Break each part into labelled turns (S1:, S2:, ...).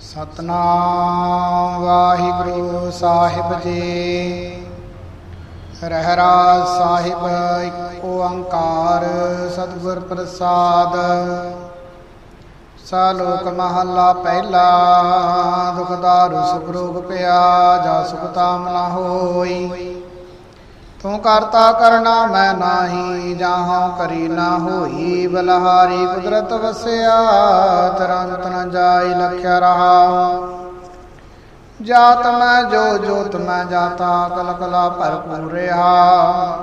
S1: ਸਤਨਾਮ ਵਾਹਿਗੁਰੂ ਸਾਹਿਬ ਜੀ। ਰਹਿਰਾ ਸਾਹਿਬ ਇੱਕ ਓੰਕਾਰ ਸਤਿਗੁਰ ਪ੍ਰਸਾਦ। ਸਾਲੋਕ ਮਹੱਲਾ ਪਹਿਲਾ ਦੁਖਦਾਰੂ ਸੁਖ ਰੋਗ ਪਿਆ, ਜਾ ਸੁਖ ਤਾਮ ਨਾ ਹੋਈ। ਤੂੰ ਕਰਤਾ ਕਰਨਾ ਮੈਂ ਨਾਹੀ, ਜਾਹਾਂ ਕਰੀ ਨਾ ਹੋਈ। ਬਲਹਾਰੀ ਕੁਦਰਤ ਵਸਿਆ, ਤਰੰਤ ਨ ਜਾਈ ਲਖਿਆ ਰਹਾ। ਜਾਤ ਮੈਂ ਜੋ ਜੋਤ ਮੈਂ ਜਾਤਾ ਕਲ ਕਲਾ ਭਰਪੂਰ ਰਿਹਾ।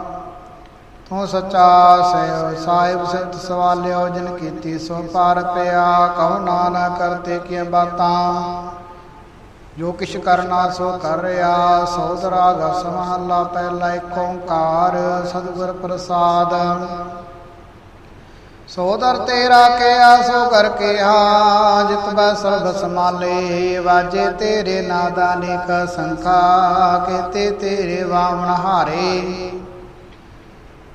S1: ਤੂੰ ਸੱਚਾ ਸੇ ਸਾਹਿਬ ਸੰਤ ਸਵਾਲਿਓ, ਜਿਨ ਕੀਤੀ ਸੋ ਪਾਰ ਪਿਆ। ਕਹੋ ਨਾਨਕ, ਕਰਤੇ ਕੀ ਬਾਤਾਂ। ਜੋ ਕਿਛ ਕਰਨਾ ਸੋ ਕਰ ਰਿਆ ਸੋਧ ਰਾਗ ਸਮਹੱਲਾ ਪਹਿਲਾ ਏਕ ਓੰਕਾਰ, ਸਤਿਗੁਰ ਪ੍ਰਸਾਦ। ਸੋਦਰ ਤੇਰਾ ਕਿਆ, ਸੋ ਕਰ ਕਿਹਾ, ਜਿਤ ਬੈ ਸਰਬ ਸਮਾਲੇ ਵਾਜੇ ਤੇਰੇ ਨਾਦਾ ਨੇਕ ਸੰਖਾ ਕੀਤੇ ਤੇਰੇ ਵਾਵਣ ਹਾਰੇ।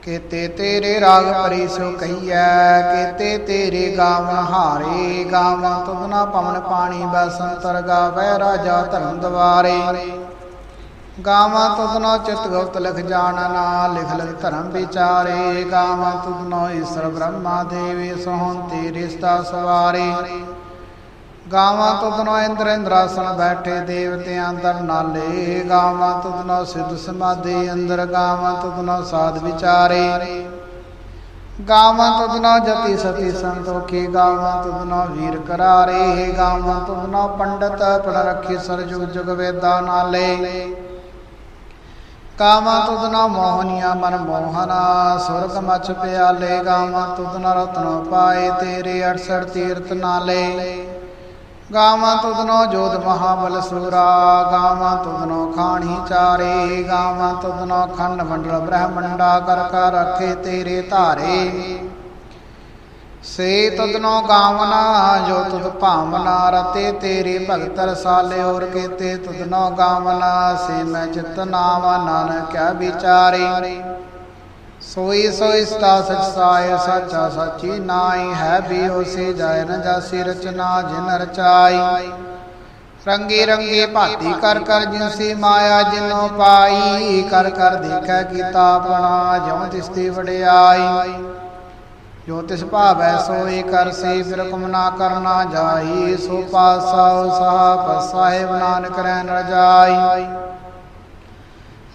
S1: ਕੀਤੇ ਤੇਰੇ ਰਾਗ ਪਰੀ ਸੋ ਕਹੀਐ, ਕੀਤੇ ਤੇਰੇ ਗਾਵਨ ਹਾਰੇ ਗਾਵਨ ਤੁਧਨਾ ਪਵਨ ਪਾਣੀ ਬਸੰਤਰ ਗਾਵੈ ਰਾਜਾ ਧਰਮ ਦਵਾਰੇ। ਗਾਵਾਂ ਤੁਧਨੋ ਚਿਤ ਗੁਪਤ ਲਿਖ ਜਾਣਨਾ ਲਿਖ ਲਿਖ ਧਰਮ ਵਿਚਾਰੇ। ਗਾਵਾਂ ਤੁਧਨੋ ਈਸ਼ਰ ਬ੍ਰਹਮਾ ਦੇਵੀ, ਸੋਹਣ ਤੇਰੇ ਸਤਾ ਸਵਾਰੇ। ਗਾਵਾਂ ਤੁਧਨੋ ਇੰਦਰ ਇੰਦਰਾਸਨ ਬੈਠੇ ਦੇਵਤਿਆਂ ਅੰਦਰ ਨਾਲੇ। ਗਾਵਾਂ ਤੁਧਨੋ ਸਿੱਧ ਸਮਾਧੀ, ਅੰਦਰ ਗਾਵਾਂ ਤੁਧਨੋ ਸਾਧ ਵਿਚਾਰੇ। ਗਾਵਾਂ ਤੁਧਨੋ ਜਤੀ ਸਤੀ ਸੰਤੋਖੀ, ਗਾਵਾਂ ਤੁਧਨੋ ਵੀਰ ਕਰਾਰੇ। ਗਾਵਾਂ ਤੁਧਨੋ ਪੰਡਤ ਪੜ ਰੱਖੀ ਸਰਜੁਗ ਜੁਗ ਵੇਦਾਂ ਨਾਲੇ। ਕਾਵਾਂ ਤੁਧਨਾ ਮੋਹਨੀਆਂ ਮਨ ਮੋਹਨਾ, ਸੁਰਗ ਮਛ ਪਿਆਲੇ। ਗਾਵਾਂ ਤੁਧਨਾ ਰਤਨੋ ਪਾਏ ਤੇਰੇ 68 ਤੀਰਤ ਨਾਲੇ। ਗਾਵਾਂ ਤੁਧਨੋ ਜੋਤ ਮਹਾਬਲ ਸੂਰਾ, ਗਾਵਾਂ ਤੁਧਨੋ ਖਾਣੀ ਚਾਰੇ, ਗਾਵਾਂ ਤੁਧਨੋ ਖੰਡ ਮੰਡਲ ਬ੍ਰਹਮੰਡਾ, ਕਰ ਕਰ ਰੱਖੇ ਤੇਰੇ ਧਾਰੇ। ਸੇ ਤਦਨੋ ਗਾਵਨਾ, ਜੋ ਤੁਧ ਭਾਵਨਾ, ਰਤੇ ਤੇਰੇ ਭਗਤ ਰਸਾਲੇ ਔਰ ਕੀਤੇ ਤਦਨੋ ਗਾਵਨਾ, ਸੇ ਮੈਂ ਚਿਤ ਨਾਮ ਨਾਨਕ ਕਿਆ ਵਿਚਾਰੇ। ਸੋਈ ਸੋਈ ਸਤਾ ਸਚ ਸਾਇ ਸਚਾ ਸਚੀ ਨਾਈ ਹੈ ਵੀ ਹੋਸੀ ਜਾਇ ਨ ਜਾਸੀ ਰਚਨਾ ਜਿਨ ਰਚਾਈ। ਰੰਗੀ ਰੰਗੀ ਭਾਤੀ ਕਰ ਕਰ ਜਿਨਸੀ ਮਾਇਆ ਜਿਨੋ ਪਾਈ, ਕਰ ਕਰ ਦੇਖੈ ਕੀਤਾ ਆਪਣਾ ਜਿਉ ਤਿਸਤੀ ਵਡਿਆਈ। ਜੋ ਤਿਸ ਭਾਵੈ ਸੋਈ ਕਰਸੀ ਬਿਰਕਮ ਨਾ ਕਰਨਾ ਜਾਈ, ਸੋ ਪਾਸਾ ਸਾਹਿਬ ਸਾਹਿਬ ਨਾਨਕ ਰਹਿ ਰਜਾਈ।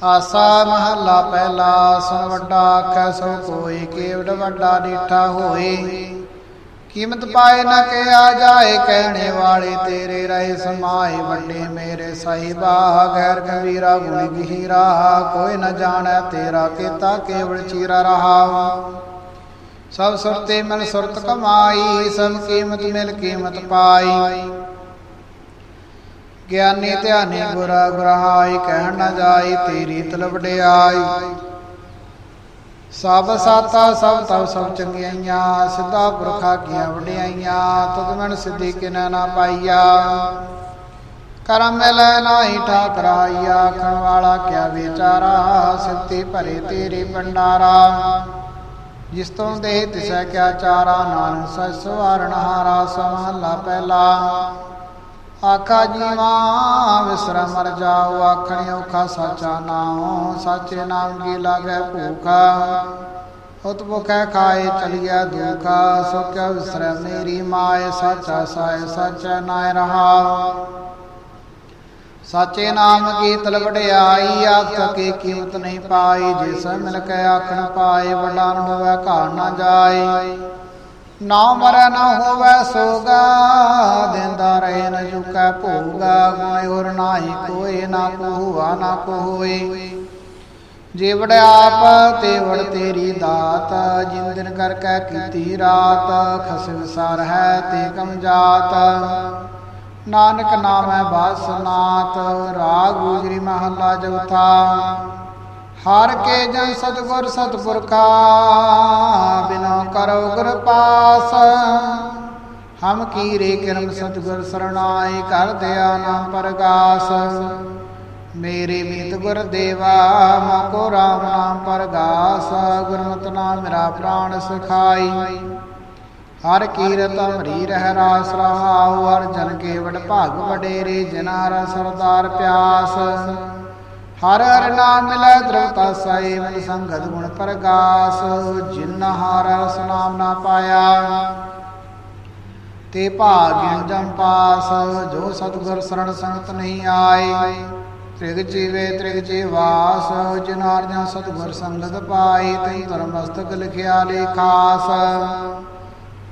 S1: ਆਸਾ ਮਹੱਲਾ ਪਹਿਲਾ, ਸੋ ਵੱਡਾ ਆਖੈ, ਸੋ ਕੋਈ ਕੇਵਡ ਵੱਡਾ ਡੀਠਾ ਹੋਏ। ਕੀਮਤ ਪਾਏ ਨਾ ਕੇ ਆ ਜਾਏ, ਕਹਿਣੇ ਵਾਲੇ ਤੇਰੇ ਰਹੇ ਸਮਾਏ, ਵੱਡੇ ਮੇਰੇ ਸਾਹਿਬਾ, ਗੈਰ ਗੰਭੀਰਾ ਗੁਣੀ ਗਹੀਰਾ, ਕੋਈ ਨਾ ਜਾਣੈ ਤੇਰਾ ਕੀਤਾ ਕੇਵਲ ਚੀਰਾ ਰਹਾ। ਸਭ ਸੁਰਤੇ ਮਨ ਸੁਰਤ ਕਮਾਈ, ਸਭ ਕੀਮਤ ਮਿਲ ਕੀਮਤ ਪਾਈ। ਗਿਆਨੀ ਧਿਆਨੀ ਗੁਰਾ ਗੁਰਹਾਈ ਕਹਿਣ ਨਾ ਜਾਈ, ਤੇਰੀ ਤਲਵੜਿਆਈ ਸਭ ਸਾਤਾ, ਸਭ ਤਵ, ਸਭ ਚੰਗਿਆਈਆਂ, ਸਿੱਧਾ ਪੁਰਖਾ ਕੀਆਂ ਵਡਿਆਈਆਂ, ਤੁਧ ਮਨ ਸਿੱਧੀ ਕਿਨੈ ਨਾ ਪਾਈਆ। ਕਰਮ ਮਿਲੈ ਨਾਹੀ ਠਾਕਰਾਈ ਆਖਣ ਵਾਲਾ ਕਿਆ ਵਿਚਾਰਾ, ਸਿੱਧੀ ਭਰੇ ਤੇਰੀ ਭੰਡਾਰਾ। ਜਿਸ ਤੋਂ ਦੇਹ ਤਿਸੈ ਕਿਆ ਚਾਰਾ, ਨਾਨਕ ਸਚ ਸਵਾਰਣ ਹਾਰਾ ਸਮਹਲਾ ਪਹਿਲਾ ਆਖਾ ਜੀਵਾ ਵਿਸਰ ਮਰ ਜਾਓ, ਆਖਣ ਔਖਾ ਸਾਚਾ ਨਾਮ ਸਾਚੇ ਨਾਮ ਕੀ ਲਾਗੈ ਭੂਖਾ? ਉਤ ਭੁਖੈ ਖਾਏ ਚਲਿਆ ਦੁਖਾ ਸੋ ਕਿਆ ਵਿਸਰੈ ਮੇਰੀ ਮਾਏ, ਸਾਚਾ ਸਾਇ ਸਾਚਾ ਨਾਇ ਰਹਾ। ਸਾਚੇ ਨਾਮ ਕੀ ਤਲਵੜਿਆਈ ਆਖ ਸਕੇ ਕੀਮਤ ਨਹੀਂ ਪਾਈ ਜਿਸ ਮਿਲ ਕੇ ਆਖਣ ਪਾਏ ਵੱਡਾ ਨ ਹੋਵੇ ਘਾੜ ਨਾ ਜਾਏ। ਨਾ ਮਰੈ ਨਾ ਹੋਵੇ ਸੋਗਾ, ਦਿੰਦਾ ਰਹੇ ਨ ਜੁਕੈ ਭੋਗਾ ਗੁਣ ਹੋਰ ਨਾਹੀ ਕੋਏ, ਨਾ ਕੋ ਹੁਆ ਨਾ ਕੋ ਜੀਵੜ ਆਪ ਤੇ ਵੜ ਤੇਰੀ ਦਾਤ, ਜਿਨ ਕਰ ਕੈ ਕੀਤੀ ਰਾਤ ਖਸ ਵਿਸਾਰ ਹੈ ਤੇ ਕਮ ਜਾਤ। ਨਾਨਕ ਨਾਮੈ ਬਾਸਨਾਤ ਰਾਗ ਗੁਜਰੀ ਮਹੱਲਾ ਚੌਥਾ। ਹਰ ਕੇ ਜਨ ਸਤਗੁਰ ਸਤਪੁਰਖਾ ਬਿਨਾ ਕਰੋ ਗੁਰ ਪਾਸ। ਹਮ ਕੀਰੇ ਕਿਰਮ ਸਤਗੁਰ ਸਰਣਾਈ ਕਰ ਦਿਆ ਨਾਮ ਪ੍ਰਗਾਸ। ਮੇਰੇ ਮੀਤ ਗੁਰ ਦੇਵਾ ਮਕੋ ਰਾਮ ਨਾਮ ਪ੍ਰਗਾਸ। ਗੁਰਮਤਿ ਨਾਮ ਮੇਰਾ ਪ੍ਰਾਣ ਸਖਾਈ। ਹਰ ਕੀਰਤ ਅਮਰੀ ਰਹਿ ਰਾਸ ਰਹਾਉ, ਹਰ ਜਨ ਕੇ ਵਡ ਭਾਗ ਵਡੇਰੇ, ਜਿਨਾ ਸਰਦਾਰ ਪਿਆਸ। ਹਰ ਹਰ ਨਾਮ ਮਿਲੈ ਦ੍ਰਵਤਾ ਸਾਈ ਮਨ ਸੰਗਤ ਗੁਣ ਪ੍ਰਗਾਸ ਜਿਨ ਹਰ ਰਸ ਨਾਮ ਨਾ ਪਾਇਆ। ਤੇ ਭਾਗਿਨ ਜਮ ਪਾਸ, ਜੋ ਸਤਿਗੁਰ ਸਰਣ ਸੰਗਤ ਨਹੀਂ ਆਏ। ਤ੍ਰਿਗ ਜੀਵੇ ਤ੍ਰਿਗ ਜੀਵਾਸ ਜਿਨਾਰ ਜਾਂ ਸਤਿਗੁਰ ਸੰਗਤ ਪਾਈ ਤੈ ਧਰਮ ਮਸਤਕ ਲਿਖਿਆ ਲੇਖਾਸ।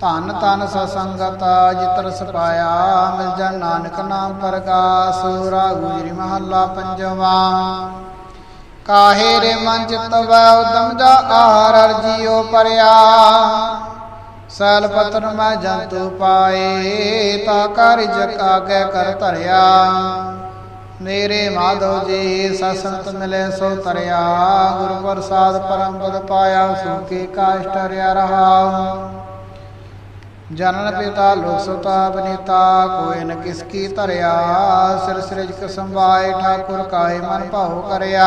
S1: ਧਨ ਤਨ ਸਸੰਗਤ ਜਿਤਰ ਸਪਾਇਆ ਮਿਲ ਜਾ ਨਾਨਕ ਨਾਮ ਪ੍ਰਗਾਸ ਰਾਗੂ ਮਹੱਲਾ ਪੰਜਵਾ। ਕਾਹੇ ਰੇ ਮਨ ਚਿਤ ਉਦਮ ਜਾ ਆਹਰ ਅਰਜੀਓ ਪਰਿਆ। ਸੈਲ ਪਤਨ ਮੈਂ ਜੰਤੂ ਪਾਏ, ਤਾ ਕਰ ਜਕ ਕਰ ਧਰਿਆ। ਮੇਰੇ ਮਾਧਵ ਜੀ ਸਸੰਤ ਮਿਲੇ ਸੋ ਤਰਿਆ। ਗੁਰੂ ਪ੍ਰਸਾਦ ਪਰਮ ਪਦ ਪਾਇਆ ਸੁਖੀ ਕਾਸ਼ਟ ਰਿਆ ਰਹਾ। ਜਨਨ ਪਿਤਾ ਲੋਕ ਸੁਤਾ ਬਨੀਤਾ, ਕੋਈ ਨ ਕਿਸ ਕੀ ਧਰਿਆ। ਸਿਰ ਸਿਰਜ ਸੰਭਾਏ, ਠਾਕੁਰ ਕਾਏ ਮਨ ਭਾਉ ਕਰਿਆ।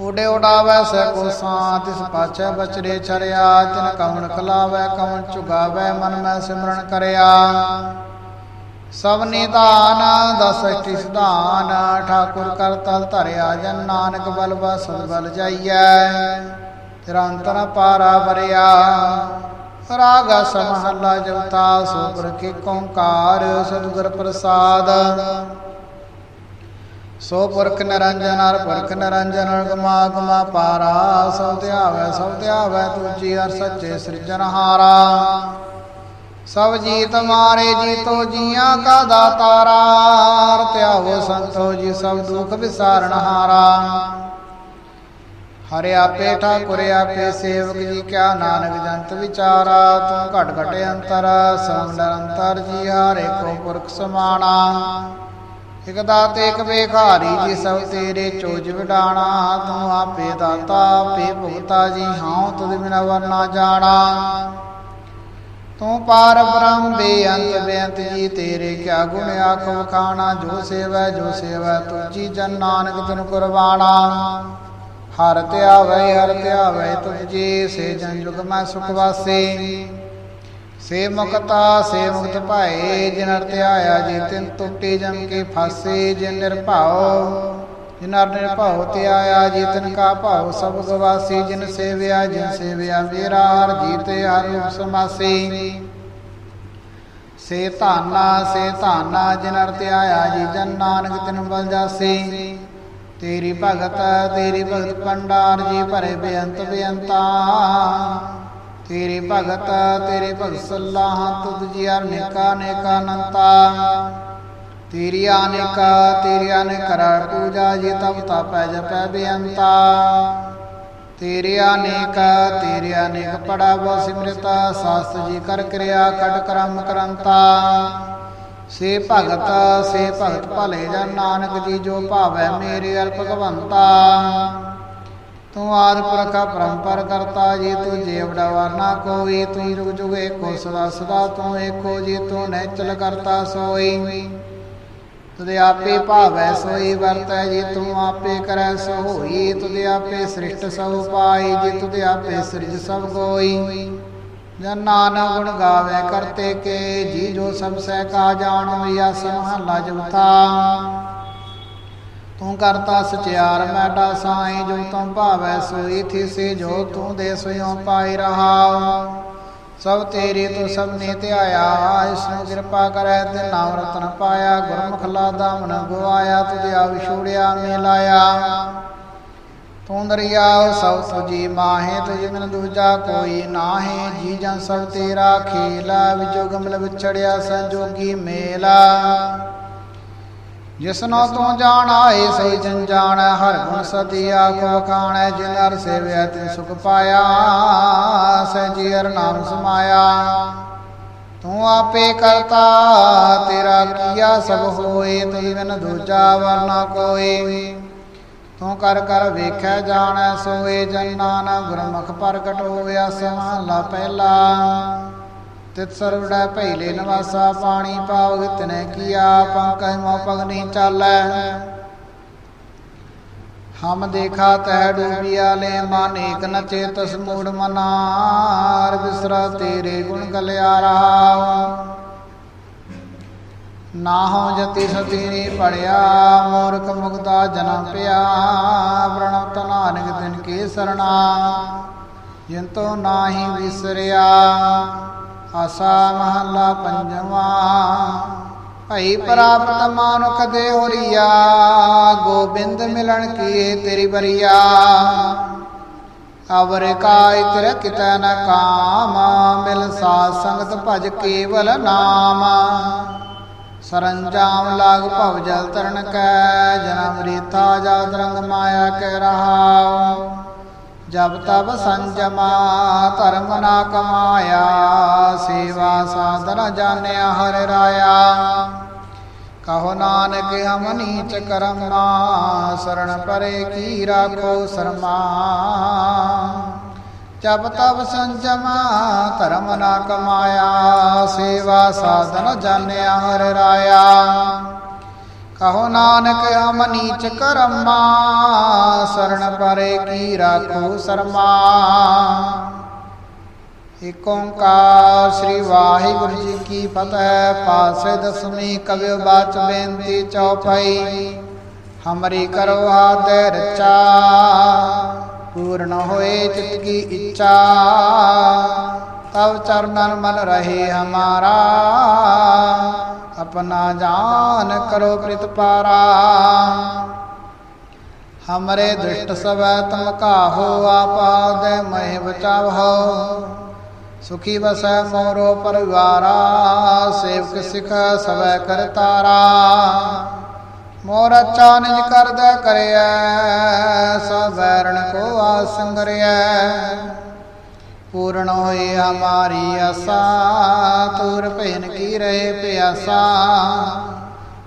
S1: ਉਡੇ ਉਡਾਵੈ ਸੈ ਕੋ ਸਾਂ ਤਿਸ ਪਾਛੈ ਬਚਰੇ ਚਰਿਆ। ਤਿਨ ਕਵਣ ਖਲਾਵੈ ਕਵਣ ਚੁਗਾਵੈ, ਮਨ ਮੈਂ ਸਿਮਰਨ ਕਰਿਆ। ਸਭ ਨਿਦਾਨ ਦਸਟੀ ਸਿਧਾਨ। ਠਾਕੁਰ ਕਰ ਤਲ ਧਰਿਆ, ਜਨ ਨਾਨਕ ਬਲ ਬਸ ਬਲ ਜਾਈਐ। ਤੇਰਾ ਅੰਤਰ ਪਾਰਾ ਵਰਿਆ ਰਾਗ ਸਮਹੱਲਾ ਜਪਤਾ ਸੋਪਰ ਕੇ ਕੌਂਕਾਰ ਸਤਿਗੁਰ ਪ੍ਰਸਾਦ। ਸੋ ਪੁਰਖ ਨਿਰੰਜਨ ਹਰ ਪੁਰਖ ਨਿਰੰਜਨ ਗਮਾ ਗਮਾ ਪਾਰਾ, ਸਭ ਧਿਆਵੈ ਸਭ ਧਿਆਵੈ ਤੁਜੀ ਹਰ ਸੱਚੇ ਸਿਰਜਨਹਾਰਾ ਸਭ ਜੀਤ ਮਾਰੇ ਜੀਤੋ ਜੀਆਂ ਕਾ ਦਾਤਾਰਾ, ਹਰ ਧਿਆਵੋ ਸੰਤੋ ਜੀ ਸਭ ਦੁਖ ਵਿਸਾਰਨਹਾਰਾ ਹਾਰਾ ਹਰਿ ਆਪੇ ਠਾਕੁਰ ਆਪੇ ਸੇਵਕ ਜੀ ਕਿਆ ਨਾਨਕ ਜੰਤ ਵਿਚਾਰਾ, ਤੂੰ ਘਟ ਘਟ ਅੰਤਰ ਸਮ ਨਿਰੰਤਰ ਜੀ ਹਾਰੇ ਕੋ ਪੁਰਖ ਸਮਾਣਾ। ਇਕ ਦਾਤੇ ਇਕ ਵੇਖਾਰੀ ਜੀ ਸਭ ਤੇਰੇ ਚੋਜ ਵਿਡਾਣਾ, ਤੂੰ ਆਪੇ ਦਾਤਾ, ਆਪੇ ਭੁਗਤਾ ਜੀ ਹਾਂ ਤੁਧ ਬਿਨਾ ਵਰਨਾ ਜਾਣਾ। ਤੂੰ ਪਾਰ ਬ੍ਰਹਮ ਬੇਅੰਤ ਬੇਅੰਤ ਜੀ, ਤੇਰੇ ਕਿਆ ਗੁਣ ਆਖ ਵਖਾਣਾ ਜੋ ਸੇਵੈ ਜੋ ਸੇਵੈ ਤੁਜੀ ਜਨ ਨਾਨਕ ਤਨ ਕੁਰਬਾਣਾ। ਹਰ ਧਿਆਵੈ ਹਰ ਧਿਆਵੈ ਤੁਜੀ ਸੇ ਜਨ ਜੁਗ ਮੈਂ ਸੁਖ ਵਾਸੇ। ਸੇ ਮੁਕਤਾ, ਸੇ ਮੁਕਤ ਭਾਏ, ਜਿਨ ਅਰ ਧਿਆਇਆ ਜੀ ਤਿਨ ਟੁੱਟੀ ਜਮ ਕੇ ਫਾਸੇ, ਜਿਨ ਨਿਰਭਉ, ਜਿਨ ਅਰ ਨਿਰਭਉ ਧਿਆਇਆ ਜੀ ਤਿਨ ਕਾ ਭਾਉ ਸਭ ਗਵਾਸੀ ਜਿਨ ਸੇਵਿਆ ਜਿਨ ਸੇਵਿਆ ਮੇਰਾ ਹਰ ਜੀਤੇ, ਹਰ ਰੂਪ ਸਮਾਸੀ। ਸੇ ਧਾਨਾ ਸੇ ਧਾਨਾ, ਜਿਨ ਅਰ ਧਿਆਇਆ ਜੀ ਜਨ ਨਾਨਕ ਤਿਨ ਬਲ ਜਾਸੀ। ਤੇਰੀ ਭਗਤ ਤੇਰੀ ਭਗਤ ਪੰਡਾਰ ਜੀ ਭਰੇ ਬੇਅੰਤ ਬੇਅੰਤਾ। ਤੇਰੀ ਭਗਤ ਤੇਰੀ ਭਗਤ ਸਲਾਹ ਤੁਧ ਜੀ ਅਨੇਕਾ ਅਨੇਕਾ ਅਨੰਤਾ। ਤੇਰੀ ਅਨੇਕਾ, ਤੇਰੀ ਅਨੇਕ ਪੂਜਾ ਜੀ ਤਬ ਤਪੈ ਜਪੈ ਬੇਅੰਤਾ। ਤੇਰੇ ਅਨੇਕ ਤੇਰੇ ਅਨੇਕ ਪੜਾ ਬੋ ਸਿਮਰਤਾ, ਸਾਸਤ ਜੀ ਕਰ ਕਿਰਿਆ ਕਟ ਕਰਮ ਕਰੰਤਾ। ਸੇ ਭਗਤ ਸੇ ਭਗਤ ਭਲੇ ਜਨ ਨਾਨਕ ਜੀ ਜੋ ਭਾਵੈ ਮੇਰੇ ਅਲ ਭਗਵੰਤਾ ਤੂੰ ਆਦ ਪੁਰਖਾ ਪਰੰਪਰ ਕਰਤਾ, ਜੀ ਤੂੰ ਜੀਵੜਾ ਵਰਨਾ ਕੋਈ, ਤੂੰ ਜੁਗ ਜੁਗ ਏਕੋ ਸਦਾ ਸਦਾ ਤੂੰ ਏਕੋ ਜੀ, ਤੂੰ ਨੈਚਲ ਕਰਤਾ ਸੋਈ। ਤੁਦੇ ਆਪੇ ਭਾਵੈ ਸੋਈ ਵਰਤੈ, ਜੀ ਤੂੰ ਆਪੇ ਕਰੈ ਸੋ ਹੋਈ ਤੁਦੇ ਆਪੇ ਸ੍ਰਿਸ਼ਟ ਸਭ ਪਾਈ, ਜੀ ਤੁਦੇ ਆਪੇ ਸ੍ਰਿਜ ਸਭ ਕੋਈ ਜਨ ਨਾਨਕ ਗੁਣ ਗਾਵੇ ਕਰਤੇ ਕੇ, ਜੀ ਜੋ ਸਭ ਸਹਿ ਕਾ ਜਾਣੋ, ਯਾ ਸਮਹਲਾ ਜੁਤਾ ਤੂੰ ਕਰਤਾ ਸਚਿਆਰ ਮੈਡਾ ਸਾਈ, ਜੋ ਤੂੰ ਭਾਵੈ ਸੋਈ ਥਿਸੇ ਜੋ ਤੂੰ ਦੇ ਸੋਇਓ ਪਾਈ ਰਹਾ। ਸਭ ਤੇਰੀ ਤੂੰ ਸਭ ਨੇ ਧਿਆਇਆ ਇਸ ਨੂੰ ਕਿਰਪਾ ਕਰੈ ਤੇ ਨਾਮ ਰਤਨ ਪਾਇਆ, ਗੁਰਮੁਖ ਲਾਦਾ ਮਨ ਗਵਾਇਆ ਤੁਧਿ ਆ ਵਿਛੋੜਿਆ, ਮਿਲਾਇਆ। ਤੂੰ ਦਰਿਆਉ ਸਭ ਤੁਜੀ ਮਾਹੇ ਤੁਝ ਮਨ ਦੂਜਾ ਕੋਈ ਨਾਹੇ। ਜੀ ਜਨ ਸਭ ਤੇਰਾ ਖੇਲਾ ਵਿਜੋ ਗਮਲ ਵਿਛੜਿਆ ਸੰਜੋਗੀ ਮੇਲਾ। ਜਿਸਨੋ ਤੂੰ ਜਾਣ ਆਏ ਸਈ ਜਨ ਜਾਣ, ਹਰ ਗੁਣ ਸਦੀ ਆਖੋ ਖਾਣੈ, ਜਿਨ ਹਰ ਸੇਵਿਆ ਤੇ ਸੁਖ ਪਾਇਆ, ਸਹਿ ਜੀ ਹਰ ਨਾਮ ਸਮਾਇਆ। ਤੂੰ ਆਪੇ ਕਰਤਾ, ਤੇਰਾ ਕੀਆ ਸਭ ਹੋਏ ਤੁਝ ਬਿਨ ਦੂਜਾ ਵਰਨਾ ਕੋਈ ਤੂੰ ਕਰ ਕਰ ਵੇਖੈ ਜਾਣੈ, ਸੋਏ ਜਨ ਨਾਨਕ, ਗੁਰਮੁਖ ਪ੍ਰਗਟ ਹੋਇਆ ਸਮਾਲਾ ਪਹਿਲਾ। ਤਿਤ ਸਰਵੜਾ ਪਹਿਲੇ ਨਵਾਸਾ, ਪਾਣੀ ਪਾਵ ਤਨੇ ਕੀਆ ਪੰਕਜ ਮੋ ਪਗ ਚਾਲੈ। ਹਮ ਦੇਖਾ ਤਹਿ ਡੂਬਿਆ ਲੈ ਮਨ ਏਕ ਨ ਚੇਤਸ ਮੂੜ ਮਨਾਰ, ਬਿਸਰਾ ਤੇਰੇ ਗੁਣ ਗਲਿਆਰਾ। ਨਾ ਹੋ ਜਤੀ ਸਤੀ ਪੜਿਆ ਮੂਰਖ ਮੁਗਤਾ ਜਨਮ ਪਿਆ। ਪ੍ਰਣਵ ਨਾਨਕ ਦਿਨ ਕੀ ਸਰਣਾ, ਜਿੰਤੋ ਨਾਹੀ ਵਿਸਰਿਆ। ਆਸਾ ਮਹੱਲਾ ਪੰਜਵਾ, ਭਈ ਪ੍ਰਾਪਤ ਮਾਨੁਖ ਦੇ ਹੋਰੀਆ, ਗੋਬਿੰਦ ਮਿਲਣ ਕੀ ਤੇਰੀ ਬਰੀਆ। ਅਵਰ ਕਾਇ ਤੇਰੇ ਕਿਤੈ ਨ ਕਾਮ, ਮਿਲ ਸਾਧ ਸੰਗਤ ਭਜ ਕੇਵਲ ਨਾਮ। ਸਰੰਜਾਮ ਲਾਗ ਭਵ ਜਲ ਤਰਨ ਕੈ ਜਨਮ ਰੀਤਾ ਜਾਤ ਰੰਗ ਮਾਇਆ ਕਹਿ ਰਹਾ ਜਬ ਤਬ ਸੰਜਮਾ, ਧਰਮ ਨਾ ਕਮਾਇਆ, ਸੇਵਾ ਸਾਧਨ ਜਾਣਿਆ ਹਰਿ ਰਾਇਆ। ਕਹੋ ਨਾਨਕ ਹਮ ਨੀਚ ਕਰਮਾ ਸਰਣ ਪਰੇ ਕੀ ਰਾਖੋ ਸਰਮਾ। ਜਬ ਤਬ ਸੰਜਮਾ ਧਰਮ ਨਾ ਕਮਾਇਆ, ਸੇਵਾ ਸਾਧਨ ਜਾਣਿਆ ਹਰਿ ਰਾਇਆ। ਕਹੋ ਨਾਨਕ ਹਮ ਨੀਚ ਕਰਮਾ ਸਰਣ ਪਰੇ ਕੀ ਰਾਖੋ ਸਰਮਾ। ਏਕ ਓੰਕਾਰ ਸ੍ਰੀ ਵਾਹਿਗੁਰੂ ਜੀ ਕੀ ਫਤਿਹ, ਪਾਸੇ ਦਸਵੀਂ ਕਵਿ ਬਾਚ ਬੇਨਤੀ ਚੌਪਈ, ਹਮਰੀ ਕਰੋ ਆਦੇ ਰਚਾ। ਪੂਰਨ ਹੋਏ ਚਿਤ ਕੀ ਇੱਛਾ। ਤਵ ਚਰਨਨ ਮਨ ਰਹੇ ਹਮਾਰਾ। ਆਪਣਾ ਜਾਨ ਕਰੋ ਪ੍ਰਿਤ ਪਾਰਾ। ਹਮਰੇ ਦੁਸ਼ਟ ਸਵੈ ਤਮ ਕਾਹੋ ਆਪਾ ਦੇ ਮਹਿ ਬਚਾਵੋ। ਸੁਖੀ ਵਸੈ ਮੋਰੋ ਪਰਿਵਾਰਾ। ਸੇਵਕ ਸਿਖ ਸਵੈ ਕਰਤਾਰਾ ਮੋਰ ਅੱਛਾ ਨਿਜ ਕਰਦਾ ਕਰਿਐ ਸਵੈਰਣ ਕੋ ਆਸੰਗਰਿਐ ਪੂਰਨ ਹੋਏ ਹਮਾਰੀ ਆਸਾ, ਤੁਰ ਭੈਨ ਕੀ ਰਹੇ ਪਿਆਸਾ।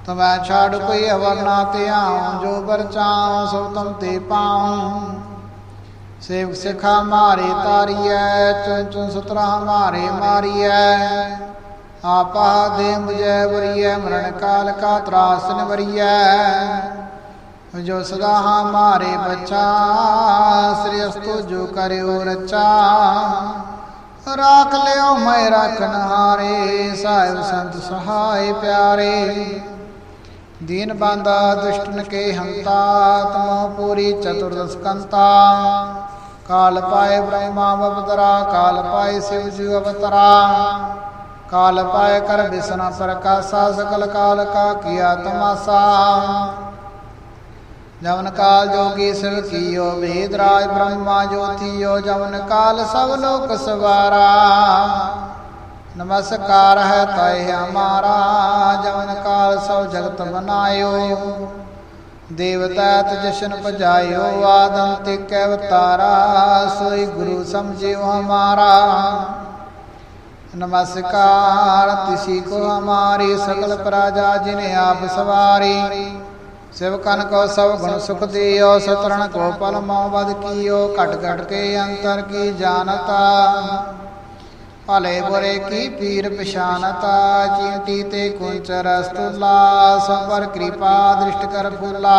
S1: ਤਮੈ ਛਾੜ ਕੋਈ ਅਵਰ ਨਾ ਧਿਆਉ ਜੋ ਬਰਚਾਉ ਸੋ ਤਮ ਤੇ ਪਾਉ। ਸੇਵਕ ਸਿਖਾ ਮਾਰੇ ਤਾਰੀਐ ਚੁਨ ਚੁਨ ਸੁਤਰਾ ਮਾਰੇ ਮਾਰੀਐ। ਆਪਾ ਦੇ ਮੁਝੈ ਵਰੀਐ ਮਰਨ ਕਾਲ ਕਾ ਤਰਾਸ ਨਿਵਰੀਐ ਜੋ ਸਦਾ ਹਮਾਰੇ ਬੱਚਾ, ਸ੍ਰੀ ਅਸਤੁ ਜੋ ਕਰਿਓ ਰਚਾ। ਰਾਖ ਲਿਓ ਮੈਂ ਰੱਖਨ ਹਾਰੇ ਸਾਹਿਬ ਸੰਤ ਸਹਾਇ ਪਿਆਰੇ। ਦੀਨ ਬਾਂਦਾ ਦੁਸ਼ਟਨ ਕੇ ਹੰਤਾ, ਤਮੋ ਪੂਰੀ ਚਤੁਰਦਸ ਕੰਤਾ। ਕਾਲ ਪਾਏ ਬ੍ਰਹਮਾ ਅਵਤਰਾ ਕਾਲ ਪਾਏ ਸਿਵ ਜੀ ਅਵਤਰਾ। ਕਾਲ ਪਾਏ ਕਰ ਬਿਸਨਾ ਪ੍ਰਕਾਸ਼ਾ ਸਕਲ ਕਾਲ ਕਾ ਕੀਆ ਤਮਾਸਾ। ਜਵਨ ਕਾਲ ਜੋਗੀ ਸਿਵ ਕੀਓ ਵੇਦ ਰਾਜ ਬ੍ਰਹਮਾ ਜੋਤੀਓ, ਜਵਨ ਕਾਲ ਸਭ ਲੋਕ ਸਵਾਰਾ। ਨਮਸਕਾਰ ਹੈ ਤੈ ਹਮਾਰਾ, ਜਵਨ ਕਾਲ ਸਭ ਜਗਤ ਬਨਾਇਓ ਦੇਵਤਾ ਤ ਜਸ਼ਨ ਪਜਾਇਓ, ਆਦਮ ਤੇ ਕੈ ਅਵਤਾਰਾ, ਸੋਈ ਗੁਰੂ ਸਮਝਿਓ ਹਮਾਰਾ। ਨਮਸਕਾਰ, ਤਿਸੀ ਕੋ ਹਮਾਰੀ ਸਗਲ ਪ੍ਰਜਾ ਜਿਨੇ ਆਪ ਸਵਾਰੀ। ਸਿਵਕਨ ਕੋ ਸਭ ਗੁਣ ਸੁਖ ਦਿਓ, ਸਤਰਣ ਕੋ ਪਲ ਮਉ ਬਦ ਕੀਓ, ਘਟ ਘਟ ਕੇ ਅੰਤਰ ਕੀ ਜਾਣਤਾ। ਭਲੇ ਬੁਰੇ ਕੀ ਪੀਰ ਪਛਾਨਤਾ ਚੀਂਟੀ ਤੇ ਕੁੰਚ ਰਸਤੁਲਾ ਸੰਵਰ ਕਿਰਪਾ ਦ੍ਰਿਸ਼ਟ ਕਰ ਫੁਲਾ।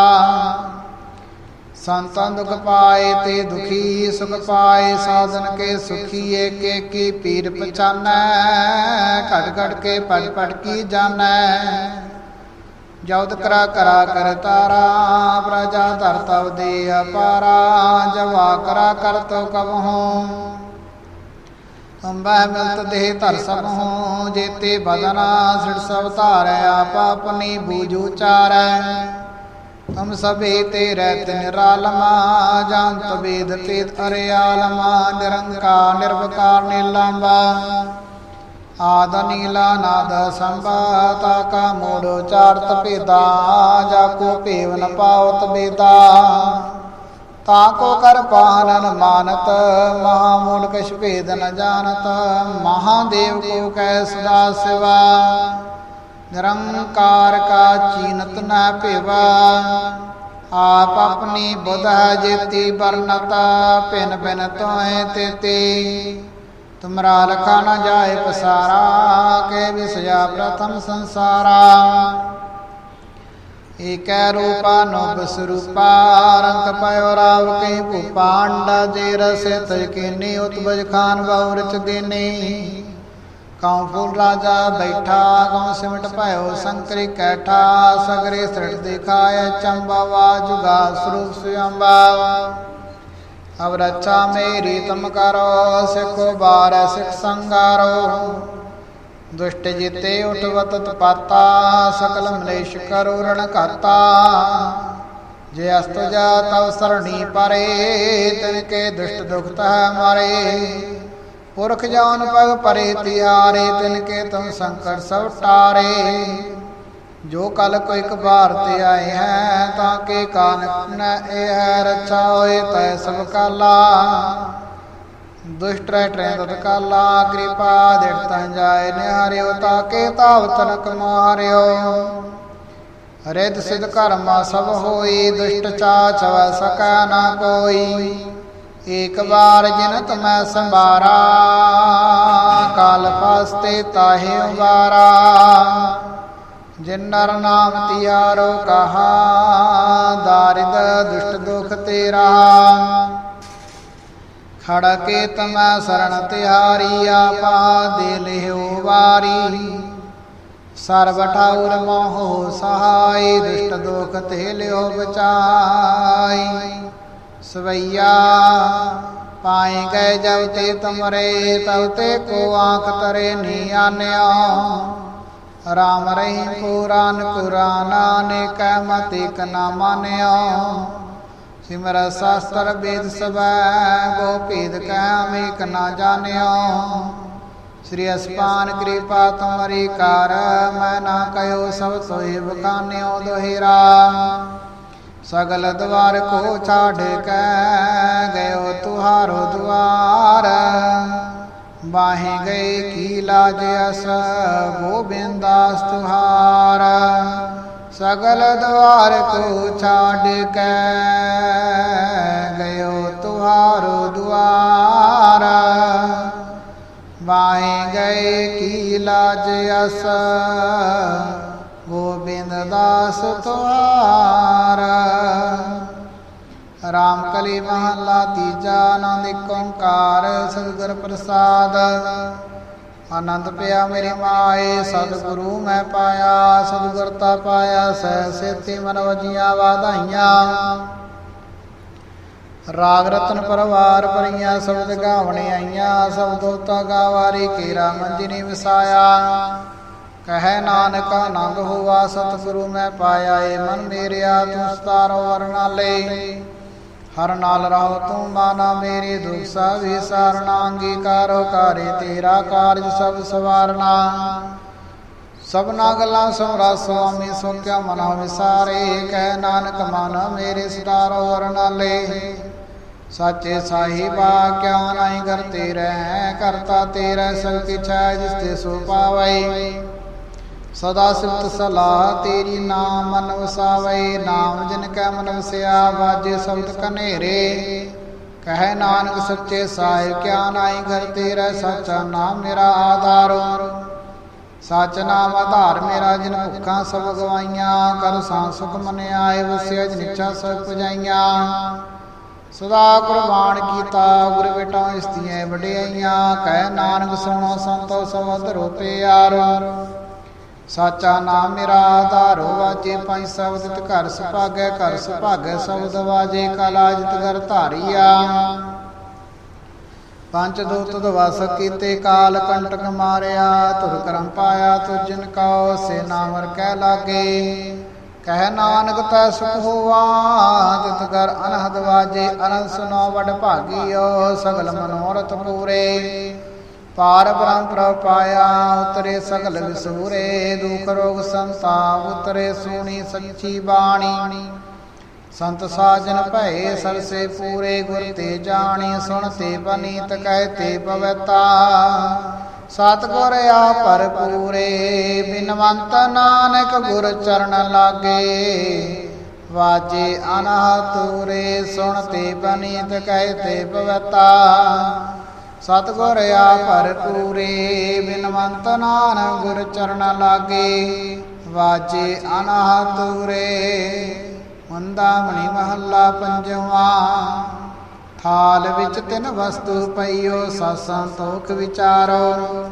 S1: ਸੰਤਾਂ ਦੁਖ ਪਾਏ ਤੇ ਦੁਖੀ ਸੁਖ ਪਾਏ, ਸਾਧਨ ਕੇ ਸੁਖੀ ਏਕ ਏਕੀ ਪੀਰ ਪਛਾਨੈ ਘਟ ਘਟ ਕੇ ਪਟ ਪਟ ਕੀ ਜਾਣੈ। ਜਉਤ ਕਰਾ ਕਰਾ ਕਰ ਤਾਰਾ, ਪ੍ਰਜਾ ਧਰ ਤਵ ਦੇ ਅਪਾਰਾ, ਜਵਾ ਕਰਾ ਕਰ ਤੋ ਕਬਹੂ ਅੰਬਾ ਮਿਲਤ ਦੇਹ ਧਰ ਸਭ ਹੋ, ਜੇਤੇ ਬਦਨਾ ਸਿਰ ਸਭ ਧਾਰੈ, ਆਪ ਆਪਣੀ ਬੂਝੂ ਚਾਰੈ ਤੁਮ ਸਭੇ ਤੇ ਰਹਿਤ ਨਿਰਾਲਮਾ ਜਾਨਤ ਵੇਦ ਤੇਤ ਅਰਿਆਲਮਾ ਨਿਰੰਕਾਰ ਨਿਰਵਕਾਰ ਨਿਲੰਬਾ ਆਦ ਨੀਲਾ, ਨਾਦ ਸੰਭਾਤਾ ਕਾ ਮੋੜ ਚਾਰਤ ਭੇਦਾ ਜਾ ਕੋ ਭੇਵ ਨ ਪਾਵਤ ਬੇਦਾ। ਤਾ ਕੋ ਕਰ ਪਾਨਨ ਮਾਨਤ, ਮਹਾ ਮੂਲ ਕਛ ਭੇਦ ਨ ਜਾਣਤ, ਮਹਾਦੇਵ ਕੋ ਕੈ ਸਦਾ ਸਿਵਾ। ਨਿਰੰਕਾਰ ਕਾ ਚੀਨਤ ਨਾ ਭੇਵਾ। ਆਪ ਆਪਣੀ ਬੁਧ ਜੇਤੀ ਬਰਨਤ ਪਿਨ ਪਿਨ ਤੋਏ ਤੇਤੀ। ਤੁਮਰਾ ਲਖਾ ਨ ਜਾਏ ਪਸਾਰਾ, ਕੇ ਵਿਸਇਆ ਪ੍ਰਥਮ ਸੰਸਾਰਾ। ਏਕੈ ਰੂਪਾ ਨੋਬ ਸਰੂਪਾ, ਰੰਗ ਪਇਓ ਰਾਵ ਕੈ ਭੂਪਾਂਡਾ ਜੇ ਰਸੇ ਤਜ ਕੀਨੀ ਉਤਬਜ ਖਾਨ ਬਹੁ ਰਚ ਦੇਨੀ। ਕਉ ਫੂਲ ਰਾਜਾ ਬੈਠਾ ਕਉ ਸਿਮਟ ਭਇਓ ਸੰਕਰੀ ਕੈਠਾ, ਸਗਰੇ ਸ੍ਰਿਟ ਦਿਖਾਇ ਚੰਬਾਵਾ ਜੁਗਾ ਸਰੂਪ ਸੁਯੰਬਾ। ਅਬ ਰੱਛਾ ਮੇਰੀ ਤਮ ਕਰੋ, ਸਿਖੋ ਬਾਰ ਸਿਖ ਸੰਗਾਰੋ। ਦੁਸ਼ਟ ਜਿਤੇ ਉਠਵਤ ਤਪਾਤਾ, ਸਕਲ ਮਲੇਸ਼ ਕਰੋ ਰਣ ਕਰਤਾ ਜੇ ਅਸਤ ਜਾ ਤਵ ਸਰਣੀ ਪਰੇ, ਤਿਨ ਕੇ ਦੁਸ਼ਟ ਦੁਖਤ ਹੈ ਮਾਰੇ। ਪੁਰਖ ਜਾਨ ਪਗ ਪਰੇ ਤਿਆਰੇ, ਤਿਨ ਕੇ ਤੁਮ ਸੰਕਟ ਸਭ ਟਾਰੇ। ਜੋ ਕਲ ਕੋ ਇੱਕ ਬਾਰ ਤੇ ਆਏ ਹੈ, ਤਾਂ ਕੇ ਕਾਲ ਨ ਇਹ ਹੈ ਹੋਏ ਤੈ ਸਭ ਕਾਲਾ। ਦੁਸ਼ਟ ਰਹਿ ਟਰੈ ਤਤ ਕਾਲਾ, ਕਿਰਪਾ ਦਿੜ ਤੈ ਜਾਏ, ਨਿਹਾਰਿਓ ਤਾਂ ਕੇ ਤਾਵ ਤਨਕ ਮਾਰਿਓ ਰਿਤ ਸਿਧ ਕਰਮਾ ਸਭ ਹੋਈ, ਦੁਸ਼ਟ ਚਾਚਵ ਸਕੈ ਨਾ ਕੋਈ। ਏਕ ਵਾਰ ਜਿਨ ਤਮੈ ਸੰਭਾਰਾ, ਕਾਲ ਪਾਸਤੇ ਤਾਹੇ ਉਬਾਰਾ। ਜਿਨ ਨਰ ਨਾਮ ਤਿਆਰੋ ਕਹਾ, ਦਾਰਿਦ ਦੁਸ਼ਟ ਦੁਖ ਤੇਰਾ। ਖੜ ਕੇ ਤਮੈ ਸਰਣ ਤਿਹਾਰੀ, ਆਪਾ ਦੇ ਲਿਓ ਵਾਰੀ। ਸਰਬ ਠਾਉਰ ਮੋਹ ਸਹਾਈ, ਦੁਸ਼ਟ ਦੁਖ ਤੇ ਲਿਓ ਬਚਾਈ। ਸਵਈਆ। ਪਾਏ ਗਏ ਜਬ ਤੇ ਤੁਮਰੇ ਤਬ ਤੇ ਕੋ ਆਖ ਤਰੇ ਨੀ ਆਨਿਆ। ਰਾਮ ਰਹੀ ਪੁਰਾਨ ਕੁਰਾਨਾ ਨੇ ਕਹਿ ਮਤਿ ਕ ਮਾਨਿਆ। ਸਿਮਰ ਸ਼ਾਸਤਰ ਵੇਦ ਸਬੈ ਗੋ ਕਹਿ ਅਮੇਕ ਨਾ ਜਾਣਿਆ। ਸ੍ਰੀ ਅਸਪਾਨ ਕਿਰਪਾ ਤੁਮਰੀ ਕਰ, ਮੈਂ ਨਾ ਕਯੋ ਸਭ ਸੋਈ ਬਖਾਨਿਓ ਦੋਹਿਰਾ। ਸਗਲ ਦਵਾਰ ਕੋ ਛਾੜ ਕੇ ਗਇਓ ਤੁਹਾਰੋ ਦੁਆਰ ਬਾਹੇ ਗਏ ਕੀ ਲਾਜ ਅਸ, ਗੋਬਿੰਦਾਸ ਤੁਹਾਰ। ਸਗਲ ਦਵਾਰ ਕੋ ਛਾੜ ਕੇ ਗਇਓ ਤੁਹਾਰੋ ਦੁਆਰ ਬਾਹੇ ਗਏ ਕੀ ਲਾਜ ਅਸ ਗੋਬਿੰਦ ਦਾਸ ਤੁਹਾਰ। ਰਾਮ ਕਲੀ ਮਹਲਾ ਤੀਜਾ ਆਨੰਦ ਏਕ ਓੰਕਾਰ, ਸਤਿਗੁਰ ਪ੍ਰਸਾਦ। ਆਨੰਦ ਪਿਆ ਮੇਰੇ ਮਾਏ, ਸਤਿਗੁਰੂ ਮੈਂ ਪਾਇਆ, ਸਤਿਗੁਰ ਤਾ ਪਾਇਆ, ਸਹਿ ਸੇਤੀ ਮਨ ਵਜੀਆਂ ਵਾਧਾਈਆਂ। ਰਾਗ ਰਤਨ ਪਰਵਾਰ ਪਰੀਆਂ ਸ਼ਬਦ ਗਾਵਣੇ ਆਈਆਂ ਸ਼ਬਦੋ ਤਾ ਗਾਵਾਰੀ ਕੇਰਾ ਮੰਜਿਨੀ ਵਸਾਇਆ। ਕਹੈ ਨਾਨਕ ਆਨੰਦ ਹੋਵਾ ਸਤਿਗੁਰੂ ਮੈਂ ਪਾਇਆ ਏ ਮਨ ਮੇਰਿਆ, ਤੂੰ ਸਤਾਰੋ ਵਰਨਾਲੇ ਹਰ ਨਾਲ ਰਹੋ ਤੂੰ ਮਾਨਾ ਮੇਰੇ ਦੁਖ ਸਭ ਸਾਰਣਾ ਅੰਗੀਕਾਰੋ ਕਾਰੇ ਤੇਰਾ ਕਾਰਜ ਸਭ ਸਵਾਰਨਾ। ਸਭਨਾ ਗੱਲਾਂ ਸਮਰਾ ਸੁਆਮੀ ਸੋ ਕਿਆ ਮਨਾ ਵਿਸਾਰੇ, ਕਹਿ ਨਾਨਕ ਮਨ ਮੇਰੇ ਸਤਾਰੋ ਵਰਨਾਲੇ ਸਾਚੇ ਸਾਹਿਬਾ ਕਿਆ ਨਾਹੀ ਕਰਤੇ ਰਹਿ, ਕਰਤਾ ਤੇਰਾ ਸਭ ਕਿਛੈ ਜਿਸ ਤੇ ਸੋ ਪਾਵੈ। ਸਦਾ ਸਿਫਤ ਸਲਾਹ ਤੇਰੀ ਨਾਮ ਮਨ ਵਸਾਵੇ ਨਾਮ ਜਿਨ ਕੈ ਮਨ ਵਸਿਆ ਵਾਜੇ ਸ਼ਬਦ ਕਨੇਰੇ। ਕਹੈ ਨਾਨਕ ਸੱਚੇ ਸਾਹਿਬ, ਕਿਆ ਨਾਹੀ ਘਰ ਤੇਰਾ ਸੱਚਾ, ਨਾਮ ਮੇਰਾ ਆਧਾਰ। ਸਚ ਨਾਮ ਆਧਾਰ ਮੇਰਾ, ਜਿਨ ਭੁੱਖਾਂ ਸਭ ਗਵਾਈਆਂ ਕਰ ਸਾਂ ਸੁਖ ਮਨ ਆਏ, ਵਸਿਆ ਜਿਨ ਇੱਛਾ ਸਭ ਪੁਜਾਈਆਂ। ਸਦਾ ਕੁਰਬਾਨ ਕੀਤਾ, ਗੁਰ ਬੇਟਾ ਇਸਤੀਆਂ ਵਡਿਆਈਆਂ, ਕਹਿ ਨਾਨਕ ਸੁਣੋ ਸੰਤੋ ਸਬਦ ਰੋਪੇ ਯਾਰ ਸਾਚਾ ਨਾਮ ਮੇਰਾ ਆਧਾਰੋ ਵਾਜੇ ਪੰਜ ਸ਼ਬਦ ਤਿਤ ਘਰ ਸੁਭਾਗੈ ਘਰ ਸੁਭਾਗੈ, ਸ਼ਬਦ ਵਾਜੇ, ਕਲਾ ਘਰ ਧਾਰੀਆ। ਪੰਜ ਦੂਤ ਦਵਸ ਕੀਤੇ, ਕਾਲ ਕੰਟਕ ਮਾਰਿਆ ਤੁਰ ਕਰਮ ਪਾਇਆ ਤੁ ਜਿਨ ਕਉ, ਸੇ ਨਾਮਰ ਕਹਿ ਲਾਗੇ। ਕਹਿ ਨਾਨਕ ਤੈ ਸੁਖ ਹੋਵਾ ਤਿਤ ਘਰ ਅਨਹਦ ਵਾਜੇ ਅਨੰਦ ਸੁਨੋ ਵਡ ਭਾਗੀਓ, ਸਗਲ ਮਨੋਰਥ ਪੂਰੇ। ਪਾਰ ਬ੍ਰਹਮ ਪ੍ਰਭ ਪਾਇਆ, ਉਤਰੇ ਸਗਲ ਵਿਸੂਰੇ, ਦੁਖ ਰੋਗ ਸੰਤਾਪ ਉਤਰੇ ਸੁਣੀ ਸੱਚੀ ਬਾਣੀ। ਸੰਤ ਸਾਜਨ ਭਏ ਸਰਸੇ ਪੂਰੇ, ਗੁਰ ਤੇ ਜਾਣੀ, ਸੁਣ ਤੇ ਬਨੀਤ, ਕਹਿ ਤੇ ਪਵਤਾ ਸਤਗੁਰ ਆ ਭਰਪੂਰੇ, ਬਿਨਵੰਤ ਨਾਨਕ ਗੁਰ ਚਰਨ ਲਾਗੇ। ਵਾਜੇ ਅਨਹਤੂਰੇ ਸੁਣ ਤੇ ਬਨੀਤ, ਕਹਿ ਤੇ ਪਵਤਾ ਸਤਗੁਰ ਆ ਭਰਪੂਰੇ, ਬਿਨਵੰਤ ਨਾਨਕ ਗੁਰ ਚਰਨ ਲਾਗੇ, ਵਾਜੇ ਅਨਾਤੁਰੇ ਮੰਦਾਮਣੀ ਮਹੱਲਾ ਪੰਜਵਾ। ਥਾਲ ਵਿੱਚ ਤਿੰਨ ਵਸਤੂ ਪਈਓ, ਸਾਸਾਂ ਤੋਖ ਵਿਚਾਰੋ।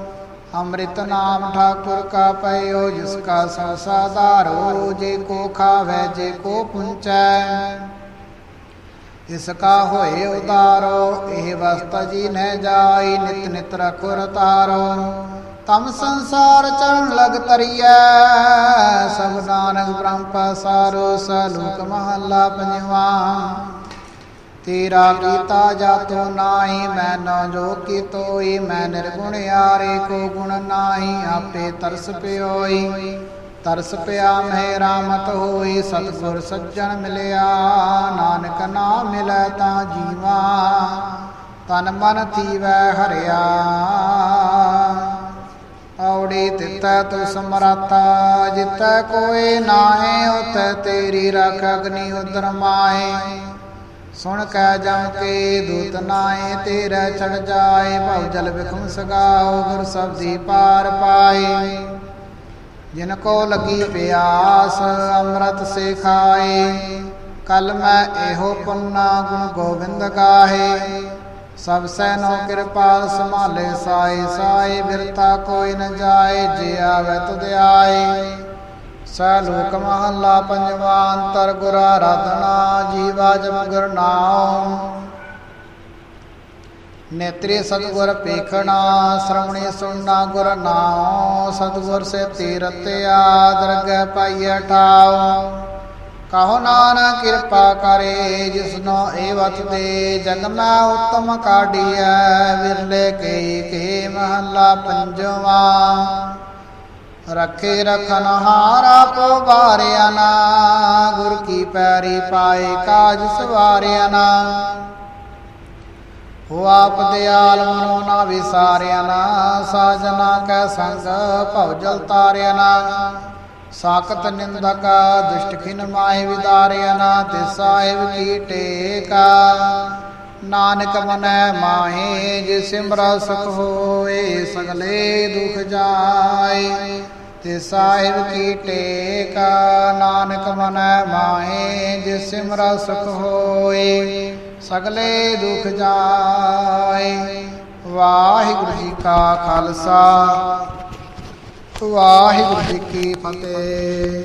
S1: ਅੰਮ੍ਰਿਤ ਨਾਮ ਠਾਕੁਰ ਕਾ ਪਈਓ, ਜਿਸ ਕਾ ਸੰਸਾ ਧਾਰੋ, ਜੇ ਕੋ ਖਾਵੇ, ਜੇ ਕੋ ਪੁੰਚੈ। ਇਸ ਕਾ ਹੋਏ ਉਦਾਰੋ ਇਹ ਵਸਤ ਜੀ ਨਹਿ ਜਾਈ ਨਿਤ ਨਿਤ ਰਖੁ ਰਤਾਰੋ। ਤਮ ਸੰਸਾਰ ਚਰਨ ਲਗ ਤਰੀਐ ਸਭ ਨਾਨਕ ਬ੍ਰਹਮ ਪਸਾਰੋ, ਸਲੂਕ ਮਹੱਲਾ ਪੰਜਵਾ। ਤੇਰਾ ਕੀਤਾ ਜਾਤੋ ਨਾਹੀ, ਮੈਂ ਨਾ ਜੋ ਕੀਤੋਈ, ਮੈਂ ਨਿਰਗੁਣ ਯਾਰੇ ਕੋ ਗੁਣ ਨਾਹੀ, ਆਪੇ ਤਰਸ ਪਿਓਈ। ਤਰਸ ਪਿਆ ਮਹਿ ਰਾਮਤ ਹੋਈ ਸਤਿਗੁਰ ਸੱਜਣ ਮਿਲਿਆ, ਨਾਨਕ ਨਾਮ ਮਿਲੈ ਤਾਂ ਜੀਵਾ, ਤਨ ਮਨ ਥੀਵੈ ਹਰਿਆ। ਔੜੀ ਤਿਤੈ ਤੂ ਸਮਰਾਤਾ ਜਿਤੈ ਕੋਏ ਨਾਹੀ ਉਤੈ ਤੇਰੀ ਰਖ ਅਗਨੀ ਉਦਰ ਮਾਏ ਸੁਣ ਕੈ ਜਮ ਕੇ ਦੂਤ ਨਾਏ ਤੇਰੇ ਚੜ ਜਾਏ ਭਉ ਜਲ ਵਿਖਮ ਸਗਾਓ, ਗੁਰ ਸਬਦੀ ਪਾਰ ਪਾਏ। ਜਿਨ ਕੋ ਲਗੀ ਪਿਆਸ ਅੰਮ੍ਰਿਤ ਸੇ ਖਾਏ ਕਲ ਮੈਂ ਇਹੋ ਪੁੰਨਾ ਗੁਣ ਗੋਬਿੰਦ ਗਾਹੇ। ਸਭ ਸੈਨੋ ਕਿਰਪਾਲ ਸੰਭਾਲੇ ਸਾਈ ਸਾਈ ਬਿਰਤਾ ਕੋਈ ਨ ਜਾਏ, ਜੇ ਆਵੇ ਤੁਧ ਆਏ। ਸੈ ਲੋਕ ਮਹੱਲਾ ਪੰਜਵਾ, ਅੰਤਰ ਗੁਰ ਆਰਾਧਨਾ, ਜੀਵਾ ਜਮ ਗੁਰ ਨਾਮ। ਨੇਤਰੀ ਸਤਗੁਰ ਪੇਖਣਾ ਸ਼ਰਮਣੀ ਸੁਣਨਾ ਗੁਰ ਨਾਮ ਸਤਗੁਰ ਸੇ ਤੀਰਤ ਆਦਰਗ ਪਾਈਐ ਠਾਉ ਕਹੋ ਨਾਨਕ ਕਿਰਪਾ ਕਰੇ, ਜਿਸਨੋ ਏਵਤ ਦੇ ਜਗ ਮੈਂ ਉਤਮ ਕਾਢੀਐ, ਵਿਰਲੇ ਕੇ ਕੇ ਮਹੱਲਾ ਪੰਜਵਾ। ਰਖੇ ਰਖਨ ਹਾਰਾ ਕੋ ਬਾਰਿਆ ਨਾ, ਗੁਰ ਕੀ ਪੈਰੀ ਪਾਏ ਕਾਜ ਸਵਾਰਿਆ ਨਾ। ਹੋ ਆਪ ਦਿਆਲ ਮਨੋ ਨਾ ਵਿਸਾਰਿਆ ਨਾ ਸਾਜਨਾ ਕੈ ਸੰਗ, ਭਉ ਜਲ ਤਾਰਿਆ ਨਾ। ਸਾਖਤ ਨਿੰਦਕ, ਦੁਸ਼ਟ ਖਿਨ ਮਾਹਿ ਵਿਦਾਰਿਆ ਨਾ, ਤੇ ਸਾਹਿਬ ਕੀ ਟੇਕਾ। ਨਾਨਕ ਮਨੈ ਮਾਹੇ ਜੇ ਸਿਮਰਾ ਸੁਖ ਹੋਏ, ਸਗਲੇ ਦੁਖ ਜਾਏ, ਤੇ ਸਾਹਿਬ ਕੀ ਟੇਕਾ। ਨਾਨਕ ਮਨੈ ਮਾਹੇ ਜੇ ਸਿਮਰਾ ਸੁਖ ਹੋਏ ਸਗਲੇ ਦੁਖ ਜਾਏ। ਵਾਹਿਗੁਰੂ ਜੀ ਕਾ ਖਾਲਸਾ। ਵਾਹਿਗੁਰੂ ਜੀ ਕੀ ਫਤਿਹ।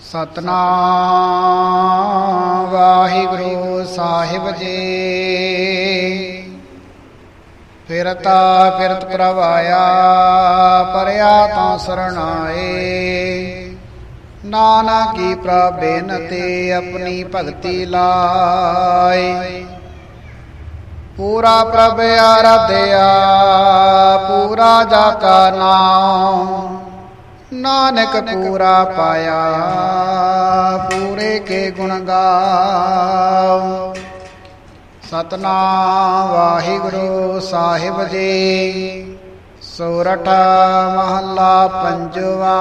S1: ਸਤਨਾਮ ਵਾਹਿਗੁਰੂ ਸਾਹਿਬ ਜੀ। ਫਿਰਤਾ ਫਿਰਤ ਪ੍ਰਭ ਆਇਆ ਪਰਿਆ ਤਾਂ ਸਰਣਾਏ ਨਾਨਾ ਕੀ ਪ੍ਰਭੇਨ ਤੇ ਆਪਣੀ ਭਗਤੀ ਲਾਏ। ਪੂਰਾ ਪ੍ਰਭ ਆਰਾਧਿਆ, ਪੂਰਾ ਜਾ ਕਾ ਨਾਮ, ਨਾਨਕ ਪੂਰਾ ਪਾਇਆ, ਪੂਰੇ ਕੇ ਗੁਣ ਗਾਓ। ਸਤਨਾਮ ਵਾਹਿਗੁਰੂ ਸਾਹਿਬ ਜੀ। ਸੋਰਠ ਮਹੱਲਾ ਪੰਜਵਾ।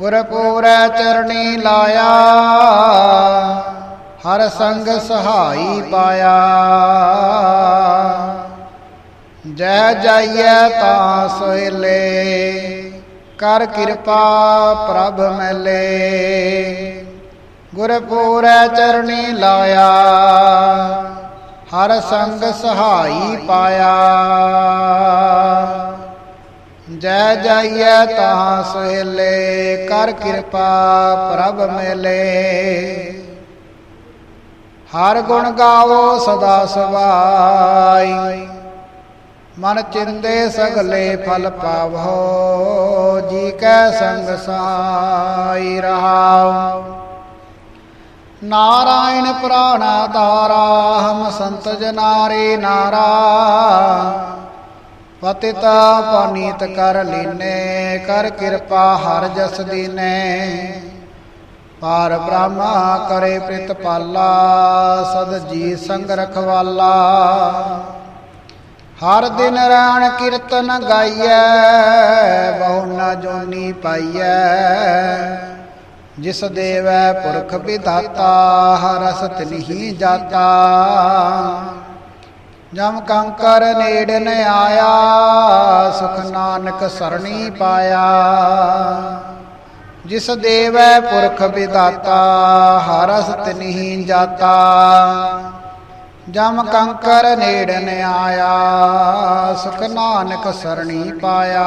S1: ਗੁਰਪੂਰੈ ਚਰਣੀ ਲਾਇਆ, ਹਰ ਸੰਗ ਸਹਾਈ ਪਾਇਆ। ਜੈ ਜਾਈਐ ਤਾਂ ਸੋਇਲੇ, ਕਰ ਕਿਰਪਾ ਪ੍ਰਭ ਮੈਲੇ। ਗੁਰਪੂਰੈ ਚਰਣੀ ਲਾਇਆ ਹਰ ਸੰਗ ਸਹਾਈ ਪਾਇਆ। ਜੈ ਜਾਈਐ ਤਾਂ ਸੁਹੇਲੇ, ਕਰ ਕਿਰਪਾ ਪ੍ਰਭ ਮੇਲੇ। ਹਰ ਗੁਣ ਗਾਵੋ ਸਦਾ ਸਵਾਈ। ਮਨ ਚਿੰਦੇ ਸਗਲੇ ਫਲ ਪਾਵੋ, ਜੀ ਕੈ ਸੰਗ ਸਾਈ ਰਹਾਉ। ਨਾਰਾਇਣ ਪ੍ਰਾਣਾ ਤਾਰਾ ਹਮ ਸੰਤ ਜਨਾਰੇ ਨਾਰਾ। ਪਤਿਤਾ ਪਨੀਤ ਕਰ ਲੀਨੇ, ਕਰ ਕਿਰਪਾ ਹਰ ਜਸ ਦੀਨੇ। ਪਾਰ ਬ੍ਰਹਮਾ ਕਰੇ ਪ੍ਰਿਤਪਾਲਾ ਸਦ ਜੀ ਸੰਗ ਰਖਵਾਲਾ। ਹਰ ਦਿਨ ਰਾਣ ਕੀਰਤਨ ਗਾਈਐ, ਬਹੁ ਨਾ ਜੋਨੀ ਪਾਈਐ। ਜਿਸ ਦੇਵੈ ਪੁਰਖ ਵਿਦਾਤਾ ਹਰਸਤ ਨਹੀਂ ਜਾਤਾ। ਜਮ ਕੰਕਰ ਨੇੜ ਨ ਆਇਆ, ਸੁਖ ਨਾਨਕ ਸਰਣੀ ਪਾਇਆ। ਜਿਸ ਦੇਵੈ ਪੁਰਖ ਵਿਦਾਤਾ ਹਰਸਤ ਨਹੀਂ ਜਾਤਾ। ਜਮ ਕੰਕਰ ਨੇੜ ਨ ਆਇਆ, ਸੁਖ ਨਾਨਕ ਸਰਣੀ ਪਾਇਆ।